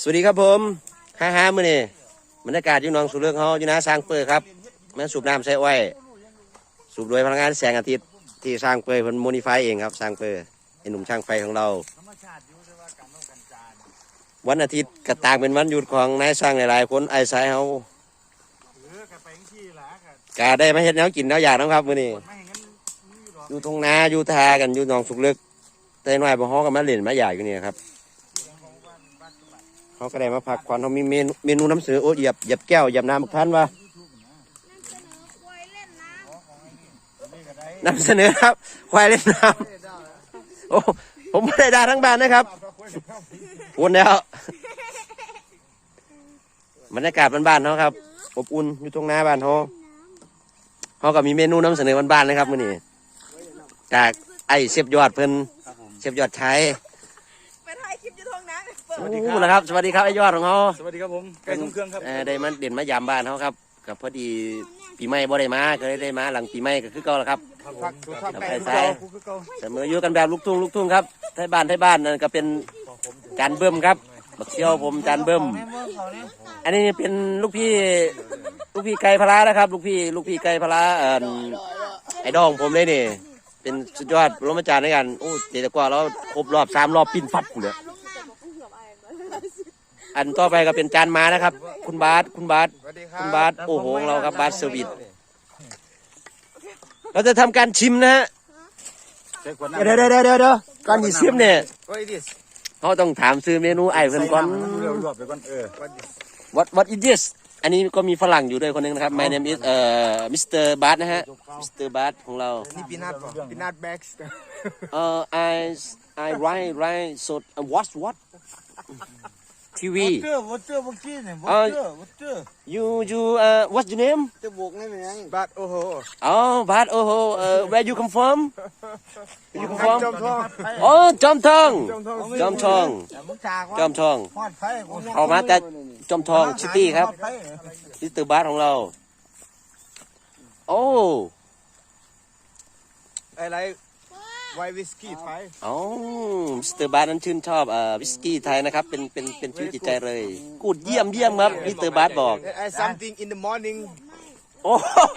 สวัสดีครับผมฮ่าฮ่ามื้อนี้บรรยากาศอยู่หนองสุเลือกเฮาอยู่นะสร้างเปิดครับแมาสูบน้ำใส่อ้อยสูบโดยพลังงานแสงอาทิตย์ที่สร้างเปิดเพิ่นโมดิฟายเองครับสร้างเปิดไอ้หนุ่มช่างไฟของเรา วันอาทิตย์กระตางเป็นวันหยุดของนายสร้างหลายๆคนไอ้สายเฮาเออกับไปที่หละกับกาได้มาเฮ็ดแนวกินแนวอยากนะครับมื้อนี้ไม่งั้นมีอยู่หรอกอยู่ทงนาอยู่ทากันอยู่หนองสุกเลือกแต่น้อยบ่ฮ้อกันมาเล่นมาอยากอยู่นี่ครับ เขาก็ได้มาพักควันเขามีเมนูเมนูน้ำเสือโอ้เหยียบเหยียบแก้วเหยียบน้ำพันว่านำเสนอครับควายเล่นน้ำโอ้ผมไม่ได้ด่าทั้งบ้านนะครับอุ่นแล้วบรรยากาศบ้านๆเขาครับอบอุ่นอยู่ตรงหน้าบ้านเขาเขาก็มีเมนูนำเสนอบ้านๆนะครับมื้อนี้จากไอ้เชฟยอดเพิ่นเชฟยอดใช้ ไปถ่ายคลิปอยู่ต รงนั้นเปิดโอ้ละครับ สวัสดีครับไอ้ยอดของเขาสวัสดีครับผมไก่ทรงเครื่องครับเอ่อได้มาเด่นมายามบ้านเขาครับกับพอดีปีใหม่บ่ได้มาก็เลยได้มาหลังปีใหม่ก็คือเก่าแล้วครับผักสุภาพครับไก่ไก่กูซ้ายเก่ากูคือเก่าเสมออยู่กันแบบลูกทุ่งลูกทุ่งครับไทยบ้านไทยบ้านนั่นก็เป็นจานเบิ้มครับบักเชียวผมจานเบิ้มอันนี้เป็นลูกพี่ลูกพี่ไก่พลานะครับ ลูกพี่ลูกพี่ไก่พลาเอ่อไอ้ดองผมเลยนี่ เป็นสุดยอดรมาจารย์ด้วยกันโอ้เจ๊กว่าแล้วครบรอบสามรอบปิ้นฟัดเลย อันต่อไปก็เป็นจานมานะครับ คุณบาสคุณบาสสวัสดีครัคุบณบาสโอ้โหของเราครับบาสเซอร์วิสเราจะทำการชิมนะฮะใช้ขวดน้ำเดี๋ยวเดี๋ยวเดี๋ยวเดี๋ยวเดี๋ยวก่อนที่ชิมเนี่ยโอ้ยดิสเขาต้องถามซื้อเมนูไอ้เพิ่นก่อน เร็วรวบไปก่อนเออ what what is this อันนี้ก็มีฝรั่งอยู่ด้วยคนหนึงนะครับ my name is เอ่อ Mr. Bart นะฮะ Mr. Bart ของเรา นี่ปีนัทป่ะปีนัทแบ็กส์เอ่อ I I write write so uh, watch what TV เจอวัตเจอเมื่อกี้เนี่ยวัตเอ้ยเจอวัตเจอ you you uh what's your name จะบวกได้ไหมบัตโอ้โห oh Bart oh uh, where you come from you come from จอมทอง oh จอมทองจอมทองจอมทองมึงจากจอมทองฮอดไฟเขามาแต่จอมทองซิตี้ครับมิสเตอร์บาสของเรา โอ้อะไร ไววิสกี้ไฟเอ้ามิสเตอร์บาสนั้นชื่นชอบเอ่อวิสกี้ไทยนะครับ เป็นเป็นเป็นชีวิตจิตใจเลย กูดเยี่ยมเยี่ยมครับมิสเตอร์บาสบอกไอ้ something in the morning โอ้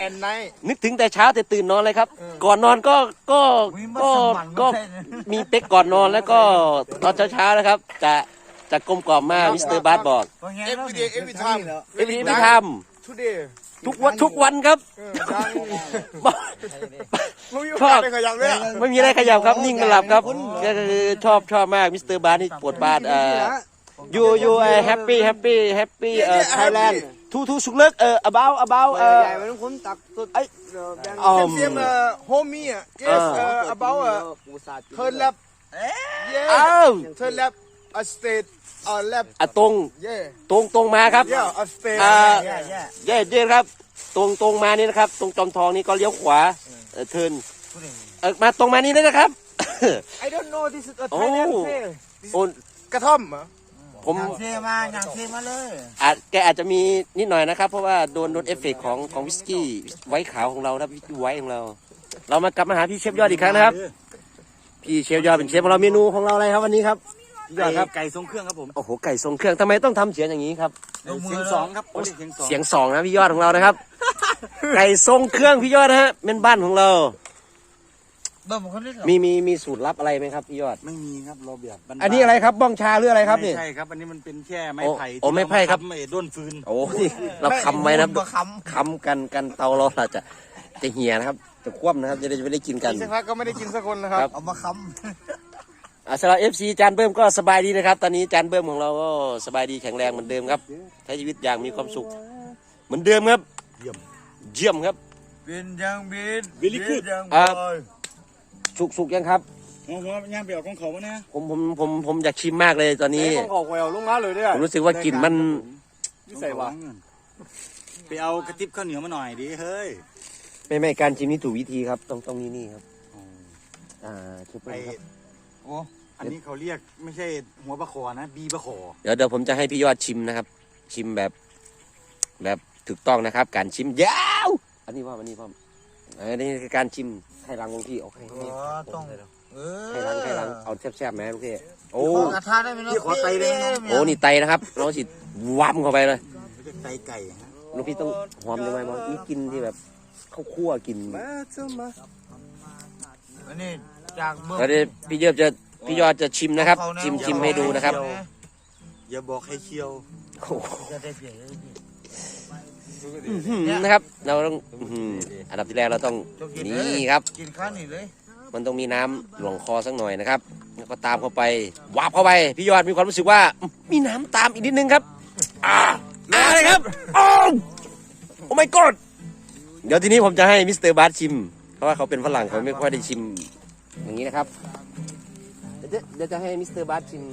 and night นึกถึงแต่เช้าแต่ตื่นนอนเลยครับ ก่อนนอนก็ก็ก็ก็มีเป๊กก่อนนอนแล้วก็ตอนเช้าๆนะครับ จะจะกลมกล่อมมากมิสเตอร์บาสบอก every day every time เอฟพีท today ำทุกวันทุกวันครับ มึงอยู่ข้างในขยับเลยไม่มีอะไรขยับครับ นิ่งไม่หลับครับก็คือชอบชอบมากมิสเตอร์บาร์นี่ปวดบาดเอ่อยูยูเอ่อแฮปปี้แฮปปี้แฮปปี้เอ่อไทยแลนด์ทูทูสุกเลิกเอ่อ about about เอ่อใหญ่มันคนตักสุดไอ้เซียมเซียมเอ่อโฮมี่อะ yes เอ่อ about เอ่อ third lap อ้าว yes third lap a state a lap อะตรง yeah ตรงตรงมาครับ yeah a state อ่า yeah yeah เย่เย่ครับ ตรงตรงมานี่นะครับ ตรงจอมทองนี่ก็เลี้ยวขวาเออเทิร์นเออมาตรงมานี่นะครับ I don't know this is a โอ้ Thailand fair โอ้กระท่อมเหรอผมเซมาอย่างเซมาเลยอาจแกอาจจะมีนิดหน่อยนะครับ เพราะว่าโดนโดนเอฟเฟกต์ของของวิสกี้ไว้ขาวของเราครับวิสกี้ไว้ของเรา เรามากลับมาหาพี่เชฟยอดอีกครั้งนะครับ พี่เชฟยอดเป็นเชฟของเราเมนูของเราอะไรครับวันนี้ครับพี่ ยอดครับ ไก่ทรงเครื่องครับผมโอ้โหไก่ทรงเครื่องทำไมต้องทำเสียงอย่างนี้ครับ เสียงสองครับโอ้ยเสียงสองเสียงสองนะพี่ยอดของเรานะครับ ไก่ทรงเครื่องพี่ยอดนะฮะเป็นบ้านของเรา เบิ่มคนนี้เหรอมีมีมีสูตรลับอะไรไหมครับพี่ยอด ไม่มีครับเราแบบบ้าๆอันนี้อะไรครับบ้องชาหรืออะไรครับนี่ ไม่ใช่ครับ อันนี้มันเป็นแค่ไม้โอ้ไผ่โอ้ไม้ไผ่ครับที่เาาทำไอ้ด้นฟืน โอ้นี่เราคำไว้นะมาคคำกันกันเตาเราอาจจะจะเหี่ยนะครับจะคว่ำนะครับจะได้จะไม่ได้กินกัน สักพักก็ไม่ได้กินสักคนนะครับครับำเอามาคอ่า สำหรับเอฟซีจานเบิ้มก็สบายดีนะครับ ตอนนี้จานเบิ้มของเราก็สบายดีแข็งแรงเหมือนเดิมครับใช้ชีวิตอย่างมีความสุข เหมือนเดิมครับ เยี่ยมเยี่ยมครับำบินยังบิน Very good บินยังอ่าบอยสุกสุกยังครับหัวหัวย่างไปออกของเขาวะเนี่ยผมผมผมผมอยากชิมมากเลยตอนนี้ของเขาแหววลงมาเลยด้วยผมรู้สึกว่ากลิ่นมันนี่ใส่วะไปเอากระติบข้าวเหนียวมาหน่อยดิเฮ้ยไม่ไม่การชิมนี่ถูกวิธีครับ ต้องต้องนี่นี่ครับอ่าชุบไปไอครับโอ้ อันนี้เขาเรียกไม่ใช่หัวปลาคอนะ บีปลาคอเดี๋ยวเดี๋ยวผมจะให้พี่ยอดชิมนะครับ ชิมแบบแบบถูกต้องนะครับ การชิมยาว อันนี้ว่าอันนี้พ่อมอันนี้คือการชิมให้รางวงพี่โอเคอ๋อต้อง เอให้หลังให้หลังเอาแซ่บๆไหมลูกพี่โอ้ขอกระทะได้ไหมเนาะพี่ขอไตได้ไหมโอ้นี่ไตนะครับเราสิวับเข้าไปเลยไตไก่ฮะลูกพี่ต้องหอมยังไงบ้างมีกลินที่แบบข้าวคั่วกลินมาเจ้ามาอันนี้จากเมือง แล้วเดี๋ยวพี่เยิบจะ พี่ยอดจะชิมนะครับชิมชิมให้ดูนะครับอย่าบอกให้เคี้ยวโอ้โหจะได้เปลี่ยนอื้อหือนะครับ เราต้องอื้อหืออันดับที่แรกเราต้องนี่ครับ กินข้าวนี่เลยมันต้องมีน้ำหลวงคอสักหน่อยนะครับ แล้วก็ตามเข้าไปวาบเข้าไป พี่ยอดมีความรู้สึกว่าอื้อมีน้ำตามอีกนิดนึงครับ อ่ามาเลยครับโอ้โอ้ my god เดี๋ยวทีนี้ผมจะให้มิสเตอร์บาร์ชิม เพราะว่าเขาเป็นฝรั่งเขาไม่ค่อยได้ชิม อย่างนี้นะครับเดี๋ยว จะเดี๋ยวจะให้มิสเตอร์บาร์ชิม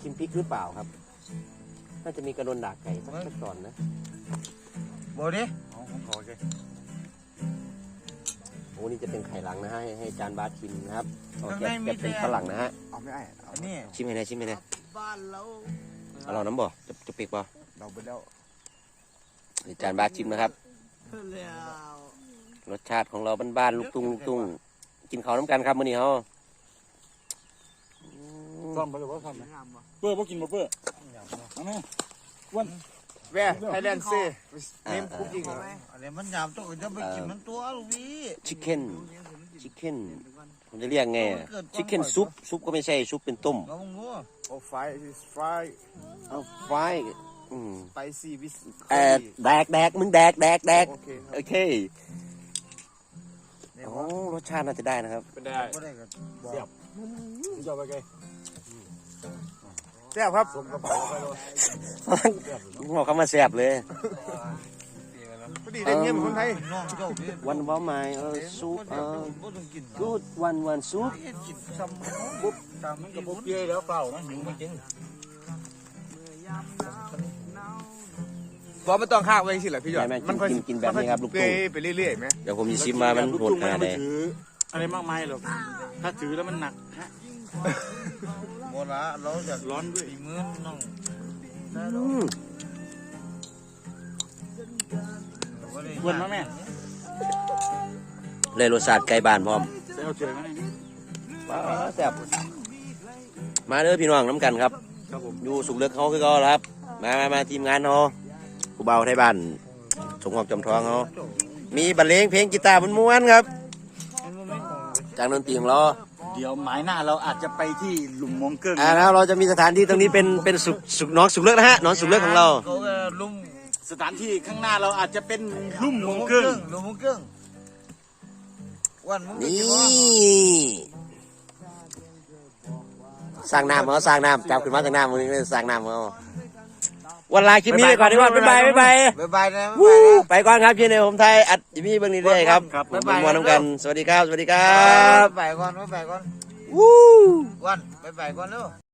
ชิมพริกหรือเปล่าครับ น่าจะมีกระดนดากไก่สักสักตอนนะบอกดิเอาของเขาใช่โอ้นี่จะเป็นไข่หลังนะฮะให้ให้จานบาร์ชิมนะครับเอาแกะแกะเป็นฝรั่งนะฮะเอาไม่ได้เอาอันนี้ชิมให้หน่อยชิมให้หน่อยบ้านเราเอาเราน้ำบ่จะจะเปีกบ่เราไปแล้วนี่จานบาสชิมนะครับ แล้ว รสชาติของเราบ้านๆลูกตุ้งลูกตุ้งกินข้าวน้ำกันครับมื้อนี้เฮา ซ่อมไปเลยว่าซ่อมนะเปื้อบ่กินบ่เปื้อเอาไหมแว่ไทยแลนด์ซีเนมคุกกิ้งเหรออันนี้มันหยาบตัวจะไปกินมันตัวลูกพี่ชิคเก้นชิคเก้นผมจะเรียกไงชิคเก้นซุปซุปก็ไม่ใช่ซุปเป็นต้มเรามึงรู้โอ้ไฟไฟเอาฟรายอืมไปซีวิสเอ่อแดกแดกมึงแดกแดกแดกโอเคครับโอเคเนี่ยโอ้รสชาติน่าจะได้นะครับเป็นได้ก็ได้กันจะเอาไปไง แซ่บครับหัวเขามาแซ่บเลย พอดีได้เงี้ยเหมือนคนไทยน้องเจ้าพี่วันว้าไม้เออซุปเออบ่ต้องกินกูดวันวันซุปกินซ้ำปุ๊บตามมันกักับบพวปุ๊กบเปี้ยแล้วเปล่านะหิวไม่กินบอไม่ต้องข้าวไว้สิแหละพี่ยอดไม่ไม่กินกินแบบนี้ครับลูกเปตุ้งไปเรื่อยๆไหมเดี๋ยวผมจะชิมมามันโหดขนาดไหนถืออะไรมากมายหรอกถ้าถือแล้วมันหนักฮะ โมละเราจะร้อนด้วยอีมือน้องอืมควรมาแม่เลยรสชาติไก่บ้านพร้อมใส่เอาเฉยมาเนี่ยว้าวแซ่บมาเด้อพี่น้องน้ำกันครับครับผมอยู่สุกเลือกเขาคือเขาครับ มามามาทีมงานเขาผู้เบาไทยบ้านสงหอกจำทองเขามีบรรเลงเพลงกีตาร์ม้วนๆครับจากดนตรีของเรา เดี๋ยวหมายหน้าเราอาจจะไปที่หลุมมองเกิ้งอ่าแล้วเราจะมีสถานที่ตรงนี้เป็นเป็นสุกสุกน้องสุกเลือกนะฮะน้องสุกเลือกของเราเขาก็ลุ่มสถานที่ข้างหน้าเราอาจจะเป็นลุ่มหมลุอมงมุ้งเกิ้เกิ้งงหลุมมุ้งเกิ้งวันมุ้งนี่เกิ้งสร้างน้ำเขาสร้างน้ำจับขึ้นมาจากน้ำมือนี้สร้างน้ำเขา วันลาคลิปนี้ไปก่อนดีกว่าบ๊ายบายบ๊ายบายบ๊ายบายนะบ๊ายวู้บายนะ ไปก่อนครับพี่ในผมไทยอัดอีมี่เบื้องนี้เรื่อยๆครับครับ ผมบ๊ายบาย มวนน้ำกันสวัสดีครับสวัสดีครับ๊ายบบายก่อนบ๊ายบายก่อนวู้วันบ๊ายบายก่อนเร็ว